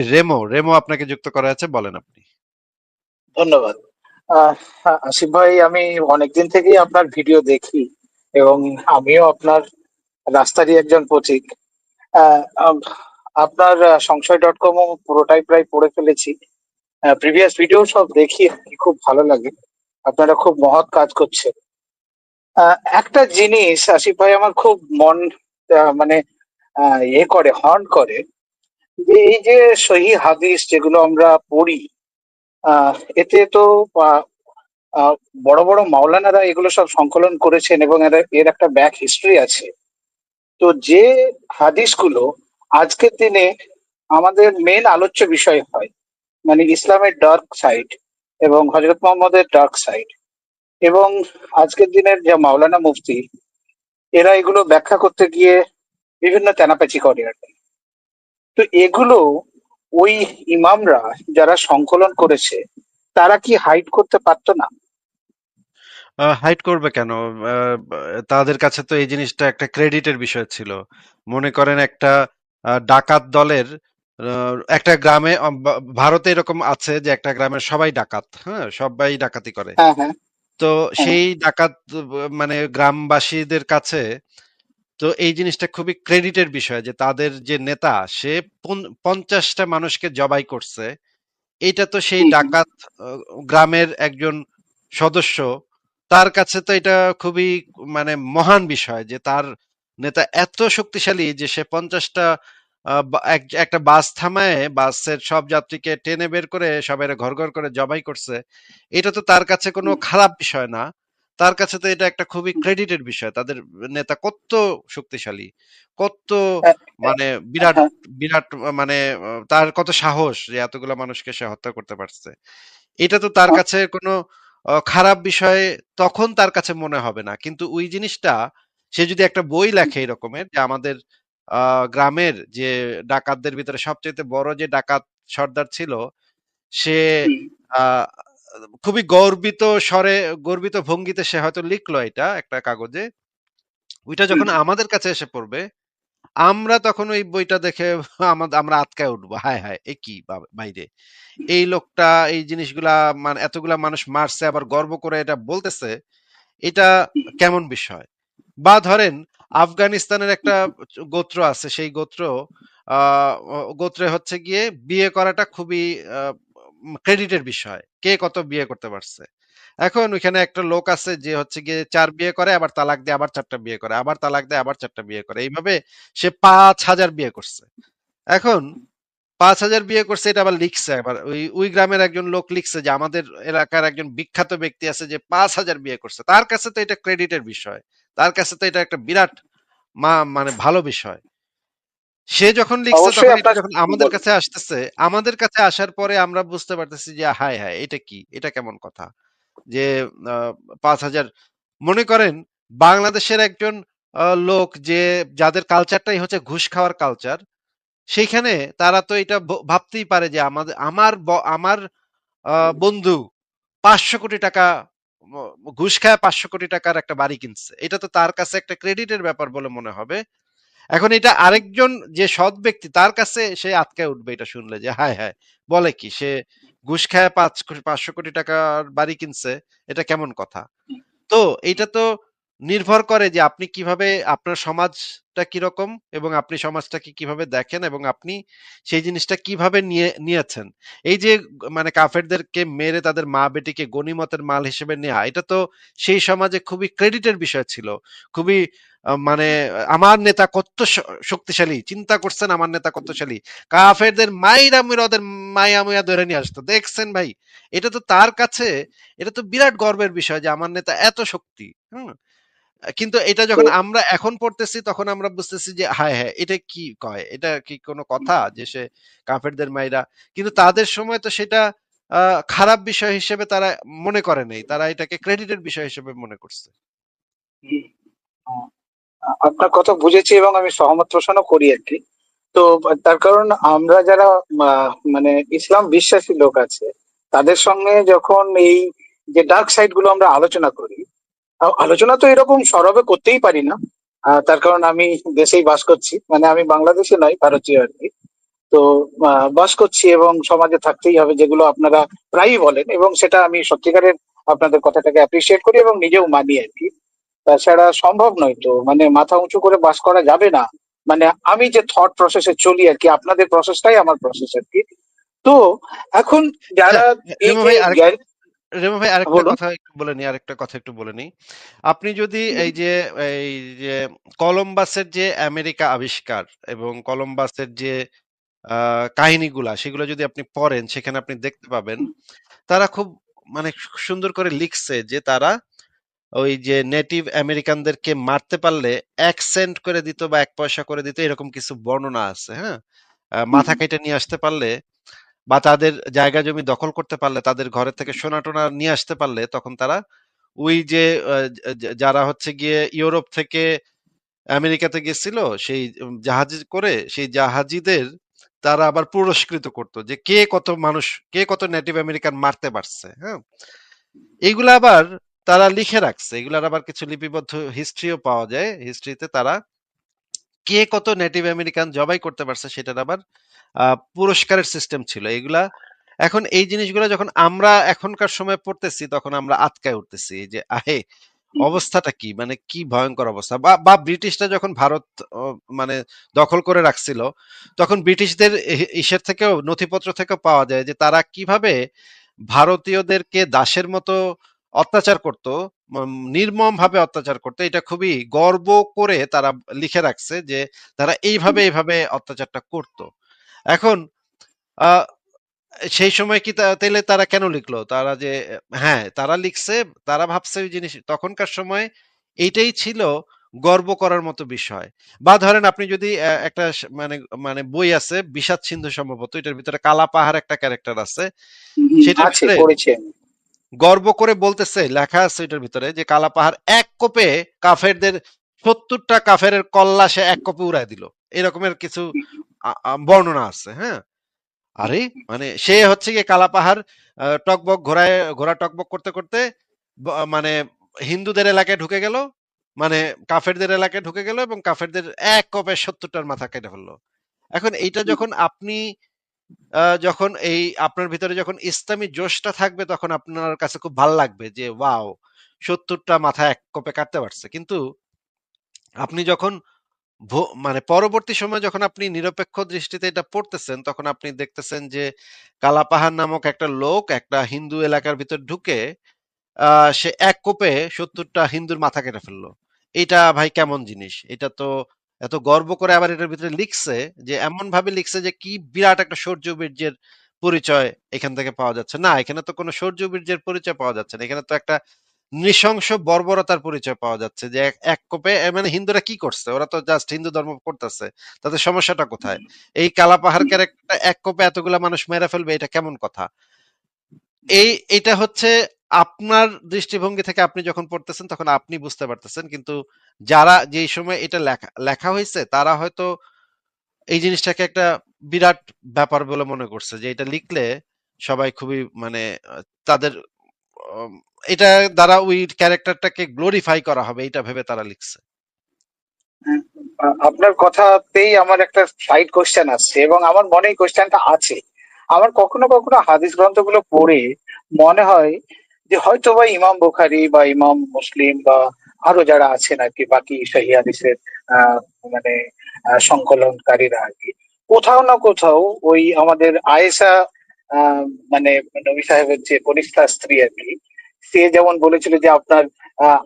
Reno Reno আপনাকে যুক্ত করা আছে, বলেন আপনি। ধন্যবাদ। আসিফ ভাই, আমি অনেকদিন থেকেই আপনার ভিডিও দেখি এবং আমিও আপনার রাস্তারই একজন পথিক আপনার সংশয় ডট কম পুরোটাই প্রায় পড়ে ফেলেছি। প্রিভিয়াস ভিডিও সব দেখি, খুব ভালো লাগে। আপনারা খুব মহৎ কাজ করছেন। একটা জিনিস, আসিফ ভাই, আমার খুব মন মানে ইয়ে করে, হর্ন করে যে এই যে সহি হাদিস যেগুলো আমরা পড়ি এতে তো বড় বড় মাওলানারা এগুলো সব সংকলন করেছেন এবং এর এর একটা ব্যাক হিস্ট্রি আছে। তো যে হাদিসগুলো আজকের দিনে আমাদের মেন আলোচ্য বিষয় হয় মানে ইসলামের ডার্ক সাইড এবং হজরত মোহাম্মদের ডার্ক সাইড এবং আজকের দিনের যে মাওলানা মুফতি, এরা এগুলো ব্যাখ্যা করতে গিয়ে বিভিন্ন তেনাপেচি করে আর কি। তো এগুলো ওই ইমামরা যারা সংকলন করেছে তারা কি হাইড করতে পারতো না? হাইড করবে কেন? তাদের কাছে তো এই জিনিসটা একটা ক্রেডিটের বিষয় ছিল। মনে করেন একটা ডাকাত দলের একটা গ্রামে ভারতে এরকম আছে যে একটা গ্রামের সবাই ডাকাত হ্যাঁ সবাই ডাকাতি করে। হ্যাঁ হ্যাঁ। তো হ্যাঁ। সেই ডাকাত মানে গ্রামবাসীদের কাছে তো এই জিনিসটা খুবই ক্রেডিটের বিষয় যে তাদের যে নেতা সে পঞ্চাশটা মানুষকে জবাই করছে। এইটা তো সেই ডাকাত গ্রামের একজন সদস্য তার কাছে তো এটা খুবই মানে মহান বিষয় যে তার নেতা এত শক্তিশালী যে সে পঞ্চাশটা একটা বাস থামায় বাসের সব যাত্রীকে টেনে বের করে সবাই ঘর ঘর করে জবাই করছে। এটা তো তার কাছে কোনো খারাপ বিষয় না। তার কাছে তো এটা একটা খুবই ক্রেডিটের বিষয়। তাদের নেতা কত শক্তিশালী কত মানে বিরাট হ্যাঁ। বিরাট মানে তার কত সাহস যে এতগুলা মানুষকে সে হত্যা করতে পারছে। এটা তো তার কাছে কোনো খারাপ বিষয় তখন তার কাছে মনে হবে না। কিন্তু ওই জিনিসটা সে যদি একটা বই লেখে এরকমের যে আমাদের আহ, গ্রামের যে ডাকাতদের ভিতরে সবচেয়ে বড় যে ডাকাত সর্দার ছিল সে আহ, খুবই গর্বিত স্বরে গর্বিত ভঙ্গিতে সে হয়তো লিখলো এটা একটা কাগজে। ওইটা যখন আমাদের কাছে এসে পড়বে আমরা তখন ওই বইটা দেখে আমরা আটকায় উঠবো হায় হায় এ কি বাইরে। এই লোকটা এই জিনিসগুলা মানে এতগুলা মানুষ মারছে আবার গর্ব করে এটা বলতেছে এটা কেমন বিষয়? বা ধরেন আফগানিস্তানের একটা গোত্র আছে সেই গোত্র আহ গোত্রে হচ্ছে গিয়ে বিয়ে করাটা খুবই ক্রেডিটের বিষয়। কে কত বিয়ে করতে পারছে? এখন ওইখানে একটা লোক আছে যে হচ্ছে গিয়ে চার বিয়ে করে, আবার তালাক দিয়ে আবার চারটা বিয়ে করে, আবার তালাক দেয় আবার চারটা বিয়ে করে। এইভাবে সে পাঁচ হাজার বিয়ে করছে। এখন পাঁচ হাজার বিয়ে করছে, এটা আবার লিখছে আবার। ওই ওই গ্রামের একজন লোক লিখছে যে আমাদের এলাকার একজন বিখ্যাত ব্যক্তি আছে যে পাঁচ হাজার বিয়ে করছে। তার কাছে তো এটা ক্রেডিটের বিষয়। তার কাছে তো এটা একটা বিরাট মা মানে ভালো বিষয়। সে যখন লিখছে অবশ্যই তখন এটা আপনার যখন আমাদের কাছে আসতেছে আমাদের কাছে আসার পরে আমরা বুঝতে পারতেছি যে হায় হায় এটা কি? এটা কেমন কথা? যে পাঁচ হাজার। মনে করেন বাংলাদেশের একজন আহ, লোক যে যাদের কালচারটাই হচ্ছে ঘুষ খাওয়ার কালচার সেইখানে তারা তো এটা ভ- ভাবতেই পারে যে আমাদের আমার ব- আমার আহ, বন্ধু পাঁচশো কোটি টাকা ম- ঘুষ খায় পাঁচশো কোটি টাকার একটা বাড়ি কিনছে। এটা তো তার কাছে একটা ক্রেডিটের ব্যাপার বলে মনে হবে। এখন এটা আরেকজন যে সৎ ব্যক্তি, তার কাছে সে আটকে উঠবে এটা শুনলে যে, হায় হায়, বলে কি, সে ঘুষ খায় পাঁচ, পাঁচশো কোটি টাকার বাড়ি কিনছে, এটা কেমন কথা? তো এটা তো নির্ভর করে যে আপনি কীভাবে আপনার সমাজটা কীরকম এবং আপনি সমাজটাকে কীভাবে দেখেন এবং আপনি সেই জিনিসটা কীভাবে নিয়ে, নিয়েছেন। এই যে মানে কাফেরদেরকে মেরে তাদের মা বেটিকে গনিমতের মাল হিসেবে নেওয়া এটা তো সেই সমাজে খুবই ক্রেডিটের বিষয় ছিল। খুবই মানে আমার নেতা কত শক্তিশালী, চিন্তা করছেন আমার নেতা কতশালী কাফেরদের মুইরা ওদের মায়া মুয়া ধরে নিয়ে আসতো। দেখছেন ভাই, এটা তো তার কাছে, এটা তো বিরাট গর্বের বিষয় যে আমার নেতা এত শক্তি, হুম? কিন্তু এটা যখন আমরা এখন পড়তেছি, তখন আমরা বুঝতেছি যে, হায় হ্যাঁ এটা কি কয়? এটা কি কোনো কথা যে, সে কাফেরদের মাইরা কিন্তু তাদের সময় তো সেটা খারাপ বিষয় হিসেবে তারা মনে করে নেই। তারা এটাকে ক্রেডিটের বিষয় হিসেবে মনে করছে। আপনার কথা বুঝেছি এবং আমি সহমত পোষণও করি আর কি। তো তার কারণ আমরা যারা মানে ইসলাম বিশ্বাসী লোক আছে, তাদের সঙ্গে যখন এই যে ডার্ক সাইডগুলো আমরা আলোচনা করি আলোচনা তো এরকম সরবে করতেই পারি না। তার কারণ আমি দেশেই বাস করছি। মানে আমি বাংলাদেশে নয় ভারতীয় আর কি। তো বাস করছি এবং সমাজে থাকতেই হবে যেগুলো আপনারা প্রায়ই বলেন এবং সেটা আমি সত্যিকারের আপনাদের কথাটাকে অ্যাপ্রিসিয়েট করি এবং নিজেও মানি আর কি। তাছাড়া সম্ভব নয় তো মানে মাথা উঁচু করে বাস করা যাবে না। মানে আমি যে থট প্রসেসে চলি আর কি আপনাদের প্রসেসটাই আমার প্রসেস আর কি। তো এখন যারা এই রেমো ভাই আরেকটা। কথা একটু বলে নি আরেকটা কথা একটু বলে নি আপনি যদি এই যে এই যে কলম্বাসের যে আমেরিকা আবিষ্কার এবং কলম্বাসের যে কাহিনীগুলা সেগুলো যদি আপনি পড়েন সেখানে আপনি দেখতে পাবেন তারা খুব মানে সুন্দর করে লিখছে যে তারা ওই যে নেটিভ আমেরিকানদেরকে মারতে পারলে এক সেন্ট করে দিত বা এক পয়সা করে দিত এরকম কিছু বর্ণনা আছে হ্যাঁ? মাথা কেটে নিয়ে আসতে পারলে বা তাদের জায়গা জমি দখল করতে পারলে, তাদের ঘরের থেকে সোনা টোনা নিয়ে আসতে পারলে, তখন তারা ওই যে যারা হচ্ছে গিয়ে ইউরোপ থেকে আমেরিকাতে গেছিল, সেই জাহাজ করে, সেই জাহাজিদের তারা আবার পুরস্কৃত করতো যে, কে কত মানুষ, কে কত নেটিভ আমেরিকান মারতে পারছে হ্যাঁ? এইগুলা আবার তারা লিখে রাখছে, এগুলার আবার কিছু লিপিবদ্ধ হিস্ট্রিও পাওয়া যায় হিস্ট্রিতে তারা কে কত নেটিভ আমেরিকান জবাই করতে পারছে, সেটার আবার পুরস্কারের সিস্টেম ছিল। এগুলা এখন এই জিনিসগুলো যখন আমরা এখনকার সময় পড়তেছি তখন আমরা আটকায় উঠতেছি যে আহে অবস্থাটা কি? মানে কি ভয়ঙ্কর অবস্থা। বা বা ব্রিটিশরা যখন ভারত মানে দখল করে রাখছিল তখন ব্রিটিশদের ইসের থেকেও নথিপত্র থেকেও পাওয়া যায় যে তারা কীভাবে ভারতীয়দেরকে দাসের মতো অত্যাচার করত নির্মম ভাবে অত্যাচার করতো। এটা খুবই গর্ব করে তারা লিখে রাখছে যে তারা এইভাবে এইভাবে অত্যাচারটা করত। এখন আহ সেই সময় কি তাইলে তারা কেন লিখলো? তারা যে হ্যাঁ তারা লিখছে তারা ভাবছে ওই জিনিস তখনকার সময় এইটাই ছিল গর্ব করার মতো বিষয়। বা ধরেন আপনি যদি একটা মানে মানে বই আছে বিষাদ সিন্ধু সম্ভবত এটার ভিতরে কালা পাহাড় একটা ক্যারেক্টার আছে সেটা গর্ব করে বলতেছে লেখা আছে এটার ভিতরে যে কালা পাহাড় এক কোপে কাফেরদের সত্তরটা কাফের কল্লা সে এক কোপে উড়াই দিল। এরকমের কিছু বর্ণনা আছে হ্যাঁ? আরে মানে সে হচ্ছে গিয়ে কালা পাহাড় টকবক ঘোড়ায় ঘোড়া টকবক করতে করতে মানে হিন্দুদের এলাকায় ঢুকে গেল মানে কাফেরদের এলাকায় ঢুকে গেল এবং কাফেরদের এক কপে সত্তরটার মাথা কেটে ফেলল। এখন এইটা যখন আপনি আহ, যখন এই আপনার ভিতরে যখন ইসলামী জোশটা থাকবে তখন আপনার কাছে খুব ভালো লাগবে যে ওয়াও সত্তরটা মাথা এক কপে কাটতে পারছে। কিন্তু আপনি যখন মানে পরবর্তী সময় যখন আপনি নিরপেক্ষ দৃষ্টিতে এটা পড়তেছেন, তখন আপনি দেখতেছেন যে কালাপাহাড় নামক একটা লোক একটা হিন্দু এলাকার ভিতর ঢুকে সে এক কোপে সত্তরটা হিন্দুর মাথা কেটে ফেলল। এটা ভাই কেমন জিনিস? এটা তো এত গর্ব করে আবার এটার ভিতরে লিখছে যে এমন ভাবে লিখছে যে, কি বিরাট একটা শৌর্য বীর্যের পরিচয় এখান থেকে পাওয়া যাচ্ছে। না, এখানে তো কোনো শৌর্য বীর্যের পরিচয় পাওয়া যাচ্ছে না। এখানে তো একটা নৃশংস বর্বরতার পরিচয় পাওয়া যাচ্ছে যে এক- কোপে মানে হিন্দুরা কি করছে? ওরা তো জাস্ট হিন্দু ধর্ম করতেছে। তাদের সমস্যাটা কোথায়? এই কালা পাহাড় ক্যারেক্টার এক কোপে এতগুলা মানুষ মেরে ফেলবে, এটা কেমন কথা? এই, এটা হচ্ছে আপনার দৃষ্টিভঙ্গি থেকে আপনি যখন পড়তেছেন, তখন আপনি বুঝতে পারতেছেন। কিন্তু যারা যেই সময় এটা লেখা লেখা হয়েছে, তারা হয়তো এই জিনিসটাকে একটা বিরাট ব্যাপার বলে মনে করছে যে এটা লিখলে সবাই খুবই মানে তাদের এটা দ্বারা ওই ক্যারেক্টারটাকে গ্লোরিফাই করা হবে এটা ভেবে তারা লিখছে। আপনার কথাতেই আমার একটা সাইড কোশ্চেন আসছে এবং আমার মনে এই কোশ্চেনটা আছে। আমার কখনো কখনো হাদিস গ্রন্থগুলো পড়ে মনে হয় যে হয়তো বা ইমাম বুখারি বা ইমাম মুসলিম বা আরও যারা আছেন আর কি বাকি সহি হাদিসের মানে সংকলনকারীরা আর কি কোথাও না কোথাও ওই আমাদের আহ, মানে নবী সাহেবের যে কনিষ্ঠা স্ত্রী আর কি, সে যেমন বলেছিল যে আপনার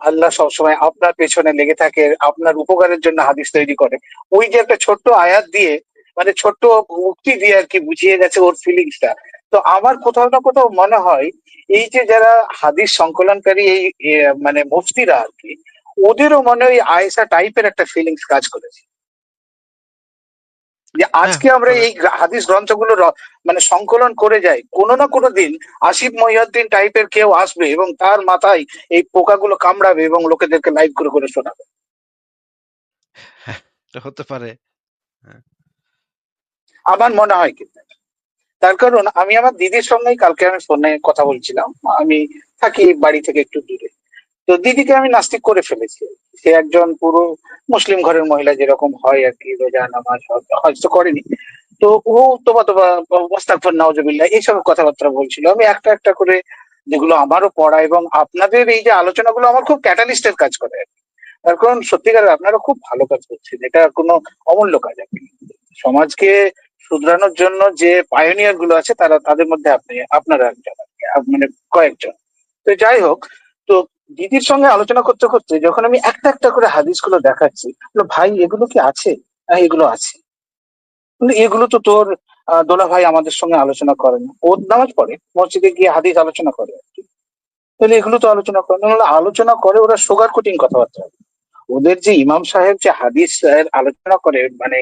আল্লাহ সবসময় আপনার পেছনে লেগে থাকে, আপনার উপকারের জন্য হাদিস তৈরি করে। ওই যে একটা ছোট্ট আয়াত দিয়ে মানে ছোট্ট উক্তি দিয়ে আর কি বুঝিয়ে গেছে ওর ফিলিংসটা তো আমার কোথাও না কোথাও মনে হয়, এই যে যারা হাদিস সংকলনকারী, এই মানে মুফতিরা আর কি, ওদেরও মনে হয় আয়েসা টাইপের একটা ফিলিংস কাজ করেছে। যে আজকে আমরা এই হাদিস গ্রন্থগুলো মানে সংকলন করে যাই কোনো না কোনো দিন আসিফ মহিউদ্দিন টাইপের কেউ আসবে এবং তার মাথায় এই পোকাগুলো কামড়াবে এবং লোকেদেরকে লাইভ করে করে শোনাবে। হতে পারে। আমার মনে হয় কিন্তু। তার কারণ আমি আমার দিদির সঙ্গেই কালকে আমি ফোনে কথা বলছিলাম। আমি থাকি বাড়ি থেকে একটু দূরে। তো দিদিকে আমি নাস্তিক করে ফেলেছি। সে একজন পুরো মুসলিম ঘরের মহিলা যেরকম হয় আর কি, রোজা, নামাজ, হজ হজ তো করেনি। তো ও তোবা তোবা মোস্তাকফর নওয়াজবিল্লাহ এইসব কথাবার্তা বলছিল। আমি একটা একটা করে যেগুলো আমারও পড়া এবং আপনাদের এই যে আলোচনাগুলো আমার খুব ক্যাটালিস্টের কাজ করে আর। তার কারণ সত্যিকার আপনারা খুব ভালো কাজ করছেন। এটা কোনো অমূল্য কাজ আর সমাজকে শুধরানোর জন্য যে পায়োনিয়ারগুলো আছে, তারা তাদের মধ্যে আপনি, আপনারা একজন মানে কয়েকজন। তো যাই হোক দিদির সঙ্গে আলোচনা করতে করতে যখন আমি একটা একটা করে হাদিসগুলো দেখাচ্ছি ভাই, এগুলো কি আছে? হ্যাঁ এগুলো আছে। এগুলো তো তোর দোলা ভাই আমাদের সঙ্গে আলোচনা করে না। ও নামাজ পড়ে, মসজিদে গিয়ে হাদিস আলোচনা করে। তাহলে এগুলো তো আলোচনা করে না। আলোচনা করে, ওরা সুগার কোটিং কথাবার্তা। ওদের যে ইমাম সাহেব যে হাদিস আলোচনা করে মানে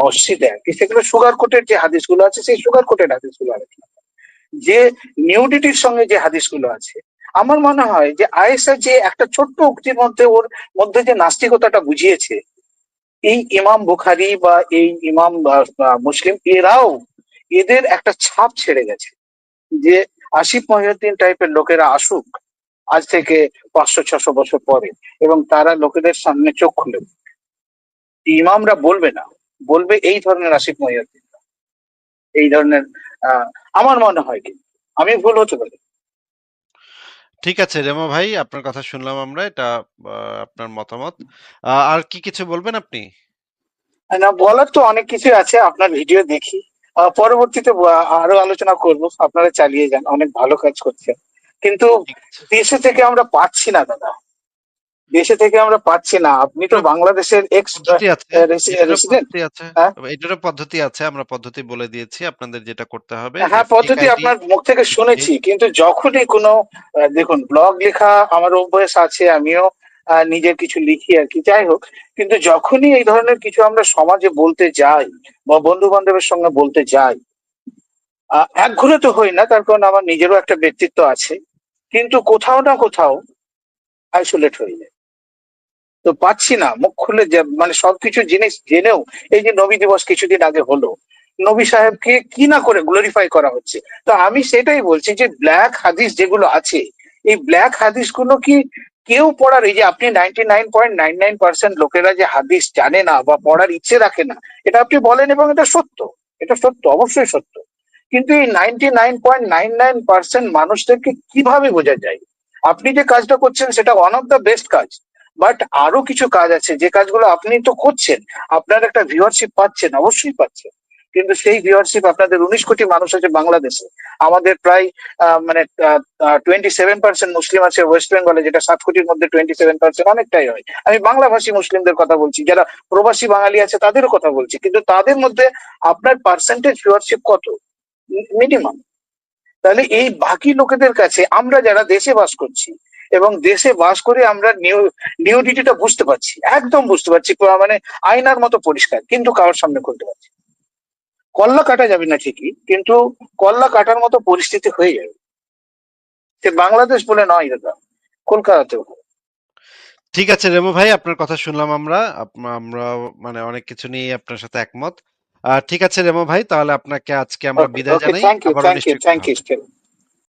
মসজিদে আর কি, সেগুলো সুগার কোটের যে হাদিসগুলো আছে, সেই সুগার কোটের হাদিসগুলো আলোচনা করে। যে নিউডিটির সঙ্গে যে হাদিসগুলো আছে আমার মনে হয় যে আয়েসা যে একটা ছোট্ট উক্তির মধ্যে ওর মধ্যে যে নাস্তিকতাটা বুঝিয়েছে, এই ইমাম বুখারি বা এই ইমাম মুসলিম এরাও এদের একটা ছাপ ছেড়ে গেছে যে আসিফ মহিউদ্দিন টাইপের লোকেরা আসুক, আজ থেকে পাঁচশো, ছশো বছর পরে এবং তারা লোকেদের সামনে চোখ খুলে ইমামরা বলবে না, বলবে এই ধরনের আসিফ মহিউদ্দিন এই ধরনের আমার মনে হয় কি, আমি ভুল হতে পারি। ঠিক আছে রেমো ভাই আপনার কথা শুনলাম আমরা এটা আপনার মতামত। আর কি কিছু বলবেন আপনি? না বলার তো অনেক কিছু আছে আপনার ভিডিও দেখি। পরবর্তীতে আরও আলোচনা করব আপনারা চালিয়ে যান অনেক ভালো কাজ করছেন। কিন্তু দেশে থেকে আমরা পাচ্ছি না দাদা। দেশে থেকে আমরা পাচ্ছি না। আপনি তো বাংলাদেশের এক্স রেসিডেন্ট হ্যাঁ? এটারও পদ্ধতি আছে আমরা পদ্ধতি বলে দিয়েছি আপনাদের যেটা করতে হবে হ্যাঁ পদ্ধতি আপনার মুখ থেকে শুনেছি কিন্তু যখনই কোনো দেখুন ব্লগ লেখা আমার অভ্যাস আছে আমিও নিজের কিছু লিখি আর কি যাই হোক কিন্তু যখনই এই ধরনের কিছু আমরা সমাজে বলতে যাই বা বন্ধু বান্ধবের সঙ্গে বলতে যাই আহ, একঘরে তো হই না তার কারণ আমার নিজেরও একটা ব্যক্তিত্ব আছে কিন্তু কোথাও না কোথাও আইসোলেট হয়ে যায়। তো পাচ্ছি না, মুখ খুলে মানে সবকিছু জিনিস জেনেও এই যে নবী দিবস কিছুদিন আগে হলো, নবী সাহেবকে কি না করে গ্লোরিফাই করা হচ্ছে? তো আমি সেটাই বলছি যে ব্ল্যাক হাদিস যেগুলো আছে, এই ব্ল্যাক হাদিসগুলো কি কেউ পড়ার, এই যে আপনি ninety nine point nine nine percent লোকেরা যে হাদিস জানে না বা পড়ার ইচ্ছে রাখে না, এটা আপনি বলেন এবং এটা সত্য এটা সত্য, অবশ্যই সত্য। কিন্তু এই ninety nine point nine nine percent মানুষদেরকে কীভাবে বোঝা যায়? আপনি যে কাজটা করছেন সেটা ওয়ান অফ দ্য বেস্ট কাজ। বাট আরও কিছু কাজ আছে, যে কাজগুলো আপনি তো করছেন, আপনার একটা ভিউয়ারশিপ পাচ্ছেন, অবশ্যই পাচ্ছেন। কিন্তু সেই ভিউয়ারশিপ আপনাদের উনিশ কোটি মানুষ আছে বাংলাদেশে। আমাদের প্রায় মানে টোয়েন্টি সেভেন পার্সেন্ট মুসলিম আছে ওয়েস্ট বেঙ্গলে যেটা সাত কোটির মধ্যে টোয়েন্টি সেভেন পার্সেন্ট অনেকটাই হয়। আমি বাংলা ভাষী মুসলিমদের কথা বলছি, যারা প্রবাসী বাঙালি আছে তাদেরও কথা বলছি। কিন্তু তাদের মধ্যে আপনার পার্সেন্টেজ ভিউয়ারশিপ কত? মিনিমাম তাহলে এই বাকি লোকেদের কাছে আমরা যারা দেশে বাস করছি এবং দেশে বাস করে আমরা নিউ নিউডিটিটা বুঝতে পারছি একদম বুঝতে পারছি মানে আয়নার মতো পরিষ্কার কিন্তু কারোর সামনে খুলতে পারছি কল্লা কাটা যাবে না ঠিকই কিন্তু কল্লা কাটার মতো পরিস্থিতি হয়ে যাবে। সে বাংলাদেশ বলে নয় দাদা কলকাতাতেও ঠিক আছে রেমো ভাই আপনার কথা শুনলাম আমরা আমরা মানে অনেক কিছু নিয়ে আপনার সাথে একমত। আহ, ঠিক আছে রেমো ভাই তাহলে আপনাকে আজকে আমরা বিদায় জানাই থ্যাংক ইউ থ্যাংক ইউ